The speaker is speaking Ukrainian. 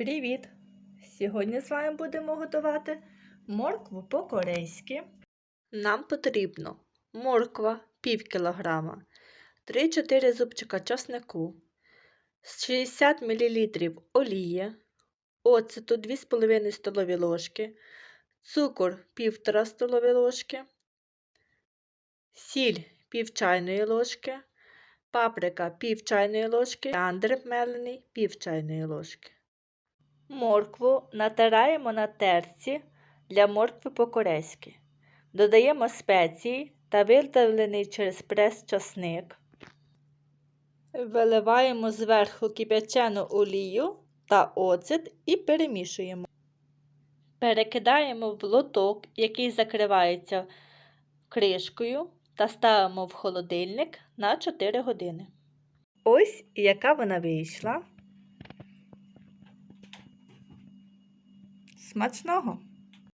Привіт! Сьогодні з вами будемо готувати моркву по-корейськи. Нам потрібно морква пів кілограма, 3-4 зубчика часнику, 60 мл олії, оцету 2,5 столові ложки, цукор 1,5 столові ложки, сіль пів чайної ложки, паприка пів чайної ложки, андр мелений пів чайної ложки. Моркву натираємо на терці для моркви по-корейськи. Додаємо спеції та видавлений через прес часник. Виливаємо зверху кип'ячену олію та оцет і перемішуємо. Перекидаємо в лоток, який закривається кришкою, та ставимо в холодильник на 4 години. Ось яка вона вийшла. Смачного!